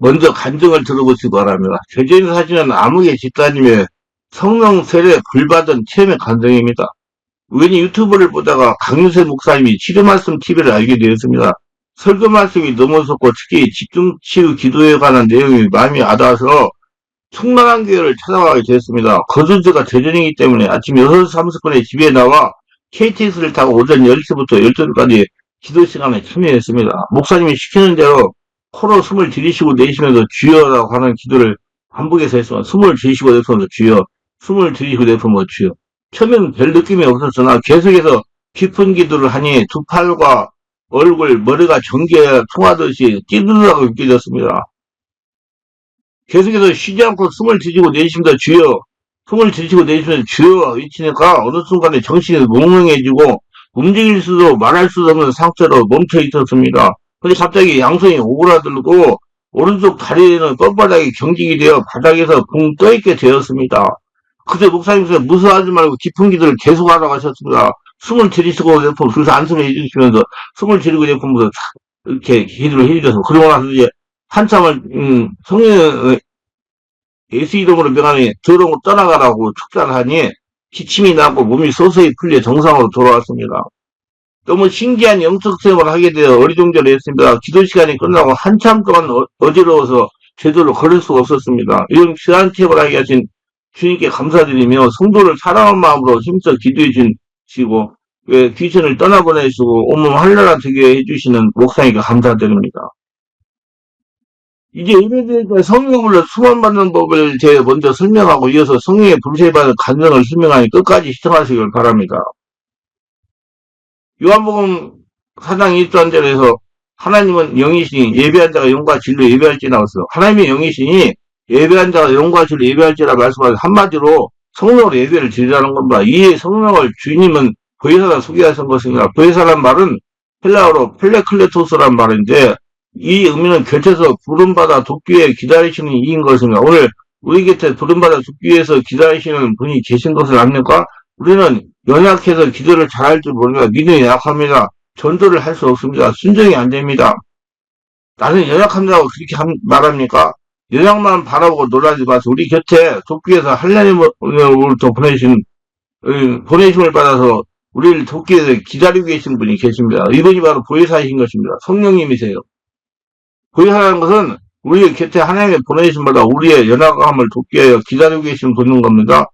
먼저 간증을 들어보시기 바랍니다. 죄진 사진은 암흑의 집단임에 성령 세례 불받은 체험의 간증입니다. 우연히 유튜브를 보다가 강유세 목사님이 치료말씀 TV를 알게 되었습니다. 설교 말씀이 너무 좋고 특히 집중치유 기도에 관한 내용이 마음이 와닿아서 충만한 교회를 찾아가게 되었습니다. 거주지가 대전이기 때문에 아침 6시 30분에 집에 나와 KTX를 타고 오전 10시부터 12시까지 기도 시간에 참여했습니다. 목사님이 시키는 대로 코로 숨을 들이쉬고 내쉬면서 주여라고 하는 기도를 반복해서 했습니다. 숨을 들이쉬고 내쉬면서 주여, 숨을 들이쉬고 내쉬면서 주여. 처음에는 별 느낌이 없었으나 계속해서 깊은 기도를 하니 두 팔과 얼굴, 머리가 전기에 통하듯이 찌르르하고 느껴졌습니다. 계속해서 쉬지 않고 숨을 들이쉬고 내쉽니다. 주여. 숨을 들이쉬고 내쉬면서 주여 외치니까 어느 순간에 정신이 몽롱해지고 움직일 수도 말할 수도 없는 상태로 멈춰 있었습니다. 근데 갑자기 양손이 오그라들고 오른쪽 다리는 뻣뻣하게 경직이 되어 바닥에서 붕 떠있게 되었습니다. 그때 목사님께서 무서워하지 말고 깊은 기도를 계속하라고 하셨습니다. 숨을 들이쉬고 내품 그래서 안수를 해주시면서 숨을 들이고 내품으로 이렇게 기도를 해주셔서 그러고 나서 이제 한참을 음, 성령 예수 이름으로 명하니 더러운 거 떠나가라고 축사하니 기침이 나고 몸이 서서히 풀려 정상으로 돌아왔습니다. 너무 신기한 영적 체험을 하게 되어 어리둥절했습니다. 기도 시간이 끝나고 한참 동안 어, 어지러워서 제대로 걸을 수가 없었습니다. 이런 귀한 체험을 하게 하신 주님께 감사드리며 성도를 사랑하는 마음으로 힘써 기도해 주시고 왜 귀신을 떠나보내시고 온몸 한나라 되게 해주시는 목사님께 감사드립니다. 이제 예배드릴 성령으로 수원받는 법을 제가 먼저 설명하고 이어서 성령의 불세받은 간증을 설명하니 끝까지 시청하시길 바랍니다. 요한복음 4장 1절에서 하나님은 영이시니 예배한 자가 영과 진로 예배할지 나왔어. 하나님의 영이시니 예배한 자가 영과 진로 예배할지라 말씀하신 한마디로 성령으로 예배를 드리라는 겁니다. 이 성령을 주님은 보혜사라 소개하신 것입니다. 보혜사란 말은 헬라어로 펠레클레토스란 말인데 이 의미는 곁에서 부름받아 돕기에 기다리시는 이인 것입니다. 오늘 우리 곁에 부름받아 돕기 위해서 기다리시는 분이 계신 것을 압니까? 우리는 연약해서 기도를 잘할 줄 모릅니다. 믿음이 약합니다. 전도를 할 수 없습니다. 순종이 안 됩니다. 나는 연약한다고 그렇게 말합니까? 연약만 바라보고 놀라지 마세요. 우리 곁에 돕기 위해서 하나님으로부터 보내신, 어, 보내심을 받아서 우리를 돕기 위해서 기다리고 계신 분이 계십니다. 이분이 바로 보혜사이신 것입니다. 성령님이세요. 보혜사라는 것은 우리 곁에 하나님의 보내심마다 우리의 연약함을 돕기 위하여 기다리고 계신 분인 겁니다.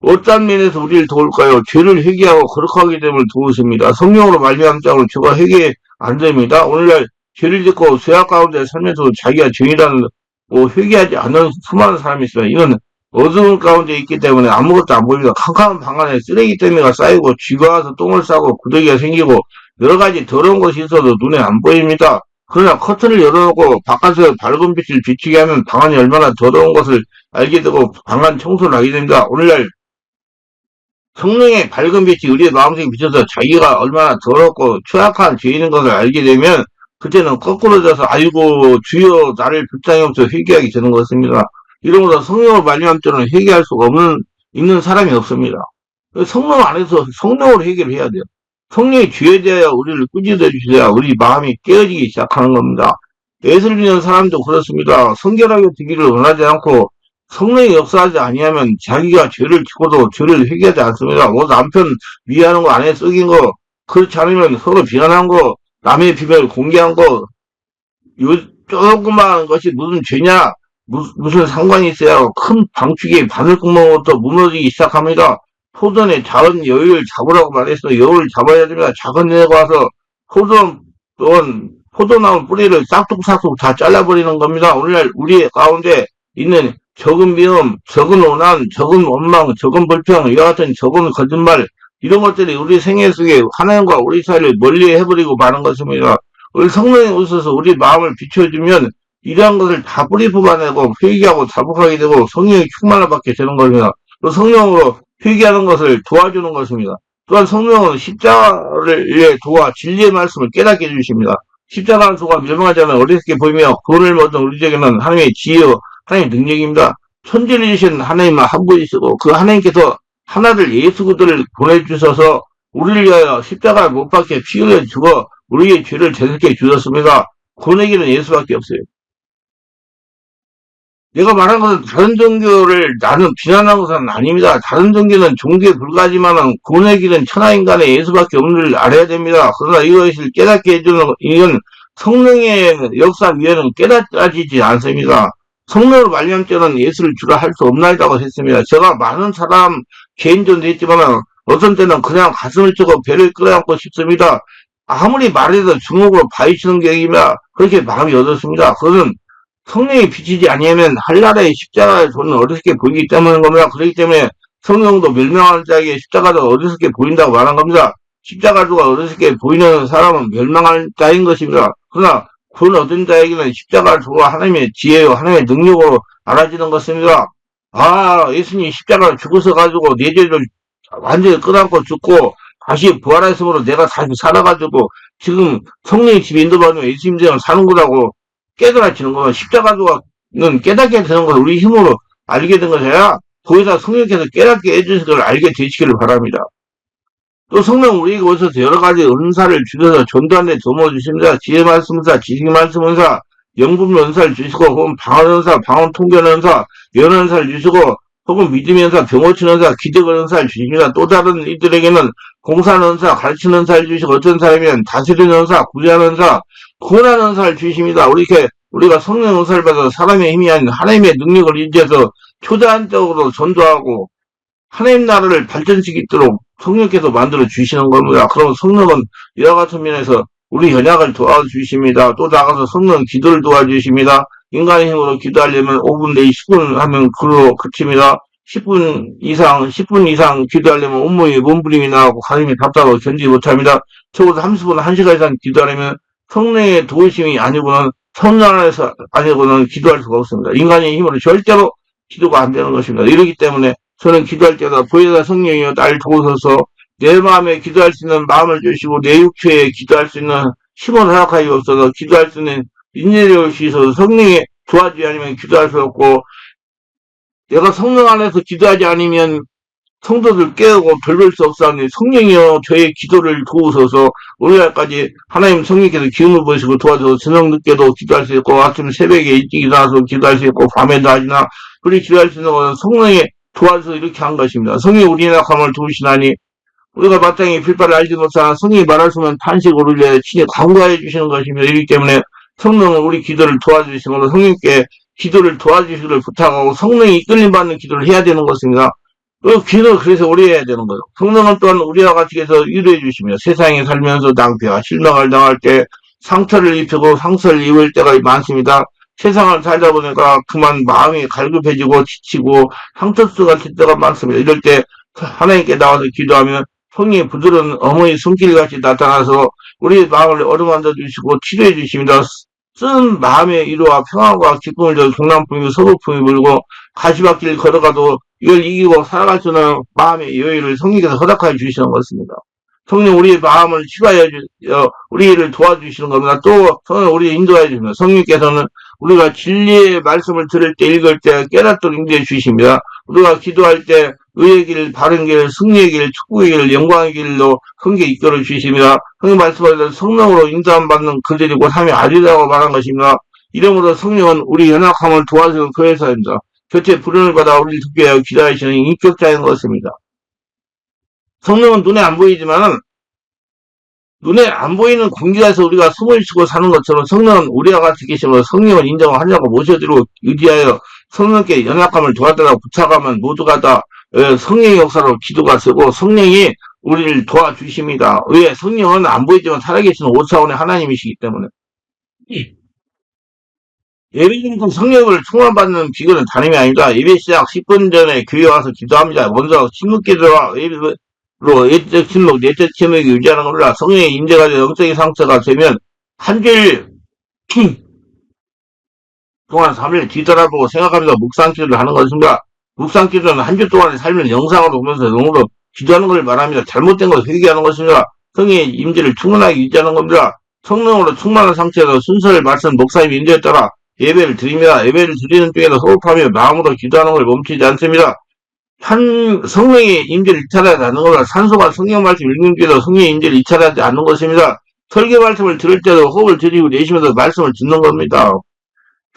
어떤 면에서 우리를 도울까요? 죄를 회개하고 거룩하게 됨을 도우십니다. 성령으로 말미암 자로 죄가 회개 안 됩니다. 오늘날 죄를 짓고 죄악 가운데 살면서 자기가 죄인이라는 뭐 회개하지 않는 수많은 사람이 있어요. 이건 어두운 가운데 있기 때문에 아무것도 안 보입니다. 캄캄한 방 안에 쓰레기 때문에 쌓이고 쥐가 와서 똥을 싸고 구더기가 생기고 여러 가지 더러운 것이 있어도 눈에 안 보입니다. 그러나 커튼을 열어놓고 바깥에서 밝은 빛을 비추게 하면 방 안이 얼마나 더러운 것을 알게 되고 방안 청소를 하게 됩니다. 오늘날 성령의 밝은 빛이 우리의 마음속에 비쳐서 자기가 얼마나 더럽고 취약한 죄인인 것을 알게 되면 그때는 거꾸로 져서 아이고 주여 나를 불쌍히 없어 회개하게 되는 것입니다. 이러므로 성령을 말미암 자는 회개할 수가 없는 있는 사람이 없습니다. 성령 안에서 성령으로 해결을 해야 돼요. 성령의 죄에 대하여 우리를 꾸짖어 주셔야 우리 마음이 깨어지기 시작하는 겁니다. 예술 믿는 사람도 그렇습니다. 성결하게 되기를 원하지 않고 성령이 역사하지 아니하면 자기가 죄를 짓고도 죄를 회개하지 않습니다. 뭐 남편 위하는 거 안에 썩인 거 그렇지 않으면 서로 비난한 거 남의 비밀 공개한 거 요 조그마한 것이 무슨 죄냐 무슨, 무슨 상관이 있어야 큰 방축이 바늘구멍부터 무너지기 시작합니다. 포도에 작은 여유를 잡으라고 말했어. 여유를 잡아야 됩니다. 작은 애가 와서 포도 또는 포도나무 뿌리를 싹둑싹둑 다 잘라버리는 겁니다. 오늘날 우리 가운데 있는 적은 미움, 적은 원한, 적은 원망, 적은 불평, 이와 같은 적은 거짓말, 이런 것들이 우리 생애 속에 하나님과 우리 사이를 멀리 해버리고 마는 것입니다. 우리 성령이 오셔서 우리 마음을 비춰주면 이러한 것을 다 뿌리 뽑아내고 회개하고 자복하게 되고 성령의 충만을 받게 되는 겁니다. 또 성령으로 회개하는 것을 도와주는 것입니다. 또한 성령은 십자가를 도와 진리의 말씀을 깨닫게 해주십니다. 십자가는 수가 멸망하지 않아 어리석게 보이며 구원을 얻은 우리 에게는 하나님의 지혜와 하나님의 능력입니다. 천지를 신 하나님만 한 분이시고 그 하나님께서 하나를 예수 그들을 보내주셔서 우리를 위하여 십자가를 못 박게 피 흘려 죽어 우리의 죄를 대속해 주셨습니다. 구원에게는 예수밖에 없어요. 내가 말한 것은 다른 종교를 나는 비난하는 것은 아닙니다. 다른 종교는 종교에 구원의 길은 천하인간의 예수밖에 없는 줄 알아야 됩니다. 그러나 이것을 깨닫게 해주는 이건 성령의 역사 위에는 깨닫지지 않습니다. 성령을 말미암 때는 예수를 주라 할 수 없나이다고 했습니다. 제가 많은 사람 개인전도 했지만 어떤 때는 그냥 가슴을 치고 배를 끌어안고 싶습니다. 아무리 말해도 주먹으로 바위치는 격이며 그렇게 마음이 얻었습니다. 그것은 성령이 비치지 아니하면 한나라의 십자가의 손은 어리석게 보이기 때문인 겁니다. 그렇기 때문에 성령도 멸망하는 자에게 십자가도 어리석게 보인다고 말한 겁니다. 십자가가 어리석게 보이는 사람은 멸망할 자인 것입니다. 그러나 구원 얻은 자에게는 십자가를 주고 하나님의 지혜요 하나님의 능력으로 알아지는 것입니다. 아 예수님 십자가를 죽어서 가지고 내 죄를 완전히 끊어안고 죽고 다시 부활하심으로 내가 다시 살아가지고 지금 성령의 집 인도받으면 예수님 대로 사는 거라고 깨달아지는 거야. 십자가는 깨닫게 되는 것을 우리 힘으로 알게 된 것이야. 거기다 성령께서 깨닫게 걸 알게 되시기를 바랍니다. 또 성령 우리에게 오셔서 여러 가지 은사를 주셔서 데 도움을 주십니다. 지혜 말씀사, 지식 말씀은사, 영분 은사를 주시고, 혹은 방언 은사, 방언 통변 은사, 연 은사를 주시고, 혹은 믿음의 은사, 병고치는 은사, 기적 은사를 주십니다. 또 다른 이들에게는 공사하는 은사, 가르치는 은사를 주시고, 어떤 사람이면 다스리는 은사, 구제하는 은사, 구원하는 은사를 주십니다. 우리 이렇게 우리가 성령 은사를 받아 사람의 힘이 아닌 하나님의 능력을 인지해서 초자한적으로 전도하고 하나님 나라를 발전시키도록 성령께서 만들어 주시는 겁니다. 그럼 성령은 이와 같은 면에서 우리 현약을 도와주십니다. 또 나가서 성령 기도를 도와주십니다. 인간의 힘으로 기도하려면 5분 내지 10분 하면 그로 그칩니다. 10분 이상, 10분 이상 기도하려면 온몸이 몸부림이 나고 가슴이 답답하고 견디지 못합니다. 적어도 30분, 1시간 이상 기도하려면 성령의 도우심이 아니고는 성령 안에서 아니고는 기도할 수가 없습니다. 인간의 힘으로 절대로 기도가 안 되는 것입니다. 이러기 때문에 저는 기도할 때마다 보혜사 성령이여 날 도우소서. 내 마음에 기도할 수 있는 마음을 주시고 내 육체에 기도할 수 있는 힘을 허락하여 없어서. 기도할 수 있는 인내를 주셔서. 성령이 도와주지 않으면 기도할 수 없고 내가 성령 안에서 기도하지 않으면 성도들 깨우고 돌볼 수 없사니 성령이여 저의 기도를 도우소서. 오늘날까지 하나님 성령께서 기운을 보시고 도와줘서. 저녁 늦게도 기도할 수 있고 아침 새벽에 일찍 일어나서 기도할 수 있고 밤에도 하지나 우리 기도할 수 있는 것은 성령의 도와줘서 이렇게 한 것입니다. 성령이 우리의 낙함을 도우시나니 우리가 마땅히 필바를 알지 못하나 성령이 말하시면 탄식을 울려 친히 광고해 주시는 것입니다. 이기 때문에 성령은 우리 기도를 도와주시므로 성령께 기도를 도와주시기를 부탁하고 성령이 이끌림 받는 기도를 해야 되는 것입니다. 그 기도 그래서 오래 해야 되는 거예요. 성령은 또한 우리와 같이 해서 위로해 주시며 세상에 살면서 낭패와 실망을 당할 때 상처를 입히고 상처를 입을 때가 많습니다. 세상을 살다 보니까 그만 마음이 갈급해지고 지치고 상처수가 칠 때가 많습니다. 이럴 때 하나님께 나와서 기도하면 성이 부드러운 어머니 손길같이 나타나서 우리 마음을 어루만져 주시고 치료해 주십니다. 쓴 마음의 위로와 평안과 기쁨을 줘 동남풍이 서북풍이 불고 가시밭길 걸어가도 이걸 이기고 살아갈 수 있는 마음의 여유를 성령께서 허락하여 주시는 것입니다. 성령 우리의 마음을 치유하여 주, 어, 우리를 도와주시는 겁니다. 또 성령 우리 인도하여 주십니다. 성령께서는 우리가 진리의 말씀을 들을 때 읽을 때 깨닫도록 인도해 주십니다. 우리가 기도할 때 의의 길, 바른 길, 승리의 길, 축복의 길, 영광의 길로 흥게 이끌어 주십니다. 성령 말씀하신 성령으로 인도함 받는 그들이 곧 함이 아리라고 말한 것입니다. 이러므로 성령은 우리 연약함을 도와주는 그 회사입니다. 곁에 부름을 받아 우리를 듣게 하여 기다리시는 인격자인 것입니다. 성령은 눈에 안 보이지만은 눈에 안 보이는 공기에서 우리가 숨을 쉬고 사는 것처럼 성령은 우리와 같이 계시므로 성령을 인정하냐고 모셔드리고 의지하여 성령께 연약함을 도와달라고 부탁하면 모두가 다 어, 성령의 역사로 기도가 쓰고 성령이 우리를 도와주십니다. 왜? 성령은 안 보이지만 살아계시는 오차원의 하나님이시기 때문에. 예배 중에서 성령을 충만받는 비결은 다름이 아니다. 예배 시작 10분 전에 교회 와서 기도합니다. 먼저 신문 기도와 예배 로 예적 침묵, 내적 침묵이 유지하는 겁니다. 성령의 임재가 되어 영적인 상처가 되면 한 주일 동안 3일 뒤돌아보고 생각하면서 묵상 기도를 하는 것입니다. 묵상 기도는 한 주 동안의 삶을 영상으로 보면서 영으로 기도하는 것을 말합니다. 잘못된 것을 회개하는 것입니다. 성령의 임재를 충분하게 유지하는 겁니다. 성령으로 충만한 상태에서 순서를 말씀 목사님 인도에 따라 예배를 드립니다. 예배를 드리는 중에도 호흡하며 마음으로 기도하는 걸 멈추지 않습니다. 한 성령의 임재를 이탈하지 않는 것보다 산소가 성령 말씀 읽는 중에도 성령의 임재를 이탈하지 않는 것입니다. 설교 말씀을 들을 때도 호흡을 들이고 내쉬면서 말씀을 듣는 겁니다.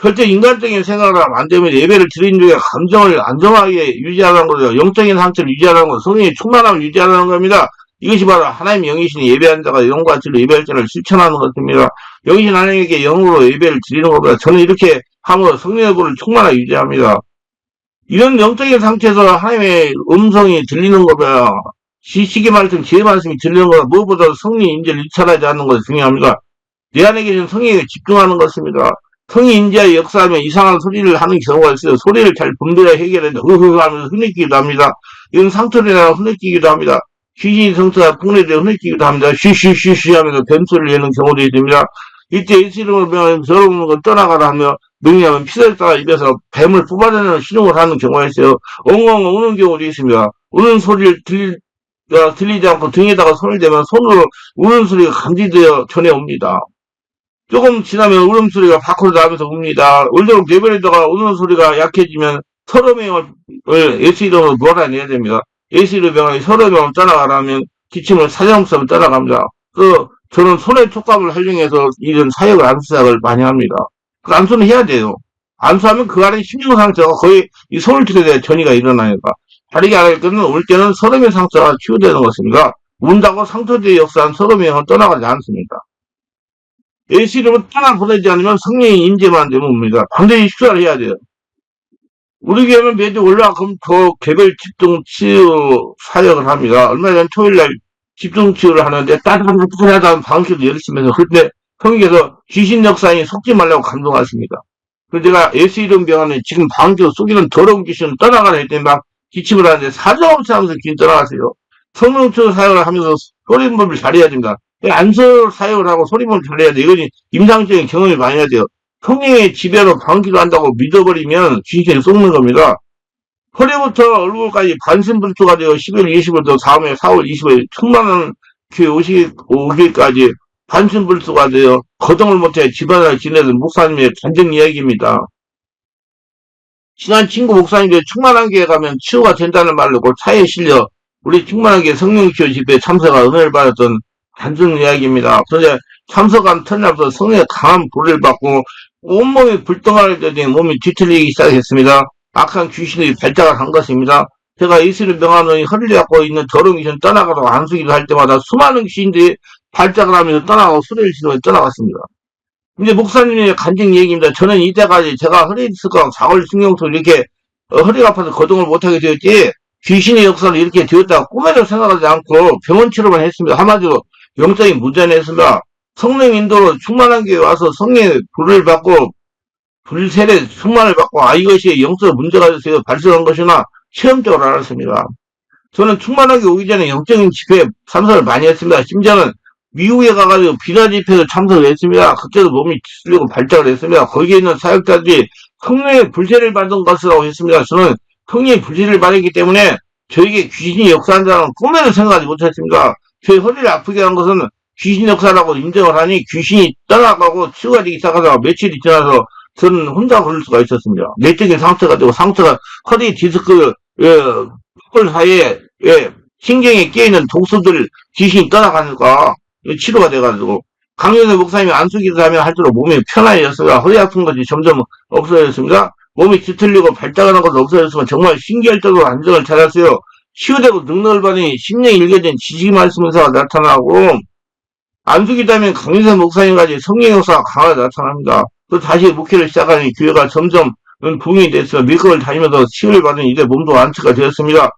절대 인간적인 생각을 하면 안 되면 예배를 드린 중에 감정을 안정하게 유지하는 거죠. 영적인 상태를 유지하는 거, 성령의 충만함을 유지하는 겁니다. 이것이 바로 하나님 영이신 예배한 자가 영과 진로 예배할 자를 실천하는 것입니다. 영이신 하나님에게 영으로 예배를 드리는 것보다 저는 이렇게 함으로 성령의 불을 충만하게 유지합니다. 이런 영적인 상태에서 하나님의 음성이 들리는 것보다 시기 말씀, 지혜 말씀이 들리는 것보다 무엇보다 성령 인재를 일찰하지 않는 것이 중요합니다. 내 안에 계신 성령에 집중하는 것입니다. 성이 인지하여 역사하면 이상한 소리를 하는 경우가 있어요. 소리를 잘 분별해 해결했는데 흐흐 하면서 흐느끼기도 합니다. 이런 상처를 흐느끼기도 합니다. 귀신이 성처가 풍내되 흐느끼기도 합니다. 쉬쉬쉬쉬 하면서 뱀소리를 내는 경우도 있습니다. 이때 예수 이름을 명하면 저런 걸 떠나가라 하며 명령하면 피를 따라 입에서 뱀을 뽑아내는 신용을 하는 경우가 있어요. 엉엉 우는 경우도 있습니다. 우는 소리를 들리, 어, 들리지 않고 등에다가 손을 대면 손으로 우는 소리가 감지되어 전해옵니다. 조금 지나면 울음소리가 밖으로 나면서 웁니다. 울도록 내버리다가 우는 소리가 약해지면 서로 명을 예수 이름으로 몰아내야 됩니다. 예수 이름 명을 서로 명을 떠나가라면 기침을 사정없으면 떠나갑니다. 그 저는 손의 촉감을 활용해서 이런 사역을 안수작을 많이 합니다. 그 안수는 해야 돼요. 안수하면 그 안에 심령 상처가 거의 이 손을 대한 전이가 일어나니까 다르게 할 때는 올 때는 서름의 상처가 치유되는 것입니다. 운다고 상처제의 역사한 서름의 영은 떠나가지 않습니다. 예수 이름을 떠나 보내지 않으면 성령의 인재만 되면 옵니다. 반드시 식사를 해야 돼요. 우리 교회는 매주 올라금토 개별 집중 치유 사역을 합니다. 얼마 전 토요일 날 집중 치유를 하는데 따뜻하다는 방식도 열심히 해서 그때 성경에서 귀신 역사에 속지 말라고 감동하십니다. 그래서 제가 예수 이름 병원에 지금 방주 속이는 더러운 귀신을 떠나가라 했더니 막 기침을 하는데 사정없이 하면서 귀신 떠나가세요. 성령 치유 사역을 하면서 소리법을 잘해야 됩니다. 안서 사역을 하고 소리만 잘해야 돼. 이건 임상적인 경험이 많이 해야 돼요. 성령의 지배로 방기도 한다고 믿어버리면 귀신이 썩는 겁니다. 허리부터 얼굴까지 반신불수가 되어 11월 20일부터 다음에 4월 20일 천만원 교회 오시, 오기까지 반신불수가 되어 거동을 못해 집안을 지내던 목사님의 간증 이야기입니다. 친한 친구 목사님들 충만한 교회 가면 치유가 된다는 말로 곧 차에 실려 우리 충만한 교회 성령치유 집회에 참석하 은혜를 받았던 단순 이야기입니다. 그런데 참석한 첫날부터 성령의 강한 불을 받고 온몸이 불덩할 때에 몸이 뒤틀리기 시작했습니다. 악한 귀신이 발작을 한 것입니다. 제가 예수를 명하노니 허리를 갖고 있는 더러운 귀신 떠나가고 안수기도 할 때마다 수많은 귀신들이 발작을 하면서 떠나가고 수레를 지르며 떠나갔습니다. 근데 목사님의 간증 얘기입니다. 저는 이때까지 제가 허리 디스크와 사골 신경소 이렇게 어, 허리가 아파서 거동을 못하게 되었지 귀신의 역사를 이렇게 되었다가 꿈에도 생각하지 않고 병원 치료만 했습니다. 한마디로 영적인 무전했습니다. 성령 인도로 충만한 게 와서 성령의 불을 받고 불세례 충만을 받고 아 이것이 영적 문제가 있어서 발생한 것이나 체험적으로 알았습니다. 저는 충만하게 오기 전에 영적인 집회에 참석을 많이 했습니다. 심지어는 미국에 가가지고 비나 집회도 참석을 했습니다. 그때도 몸이 뒤틀리고 발작을 했습니다. 거기에 있는 사역자들이 성령의 불세를 받은 것이라고 했습니다. 저는 성령의 불세를 받았기 때문에 저에게 귀신이 역사한다는 꿈에도 생각하지 못했습니다. 제 허리를 아프게 한 것은 귀신 역사라고 인정을 하니 귀신이 떠나가고 치유가 되기 시작하다가 며칠이 지나서 저는 혼자 걸을 수가 있었습니다. 내적인 상처가 되고 상처가 허리 디스크 예, 뿔 사이에 예, 신경에 끼어있는 독소들 귀신이 떠나가니까 치료가 돼가지고 강연의 목사님이 안수기도 하면 할수록 몸이 편안해졌습니다. 허리 아픈 것이 점점 없어졌습니다. 몸이 뒤틀리고 발작하는 것도 없어졌으면 정말 신기할 정도로 안정을 찾았어요. 치유되고 능력을 받으니 심령이 일게된 지식 말씀사가 나타나고 안수기다면 강민선 목사님까지 성령 역사가 강하게 나타납니다. 또 다시 목회를 시작하니 교회가 점점 붕이 됐어 밀크를 다니면서 치유를 받은 이제 몸도 안치가 되었습니다.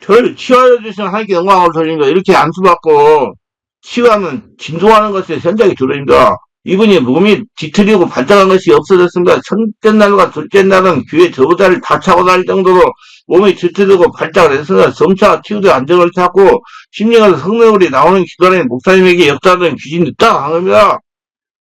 저를 치유하여 주신 하나님께 영광을 돌립니다. 이렇게 안수받고 치유하면 진동하는 것이 현장에 들어입니다. 이분이 몸이 뒤틀리고 발작한 것이 없어졌습니다. 첫째 날과 둘째 날은 교회 저보다를 다 차고 다닐 정도로 몸이 뒤틀리고 발작을 했습니다. 점차 치유도 안정을 찾고 심령에서 성령울이 나오는 기간에 목사님에게 역사하는 귀신이 딱 겁니다.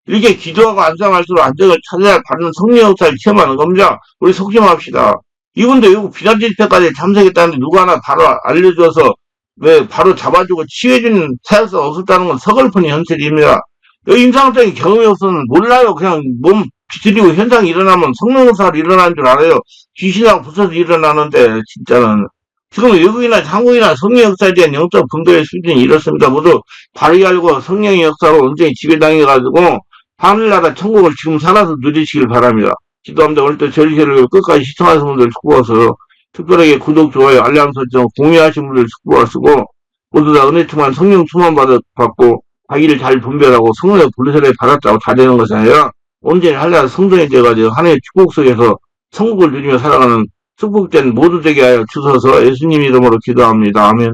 이렇게 기도하고 안정할수록 안정을 찾아야 받는 성령 역사를 체험하는 겁니다. 우리 속심합시다. 이분도 이거 비단질패까지 참석했다는데 누가 하나 바로 알려줘서 왜 바로 잡아주고 치유해주는 사역사가 없었다는 건 서글픈 현실입니다. 임상적인 경험이 없어서는 몰라요. 그냥 몸 비틀리고 현상이 일어나면 성능사를 일어나는 줄 알아요. 귀신하고 붙어서 일어나는데 진짜는 지금 외국이나 한국이나 성령 역사에 대한 영적 분별의 수준이 이렇습니다. 모두 바르게 알고 성령의 역사로 온전히 지배당해가지고 하늘나라 천국을 지금 살아서 누리시길 바랍니다. 기도합니다. 오늘 또 저리세를 끝까지 시청하신 분들 축복하서 특별하게 구독, 좋아요, 알람 설정, 공유하신 분들 축복을 쓰고 모두 다 은혜 충만 성령 충만 받- 받고 자기를 잘 분별하고 성령의 불세례 받았다고 다 되는 것이 아니라 온전히 한라 성전이 돼가지고 하나님의 축복 속에서 천국을 누리며 살아가는 축복된 모두 되게 하여 주셔서 예수님 이름으로 기도합니다. 아멘.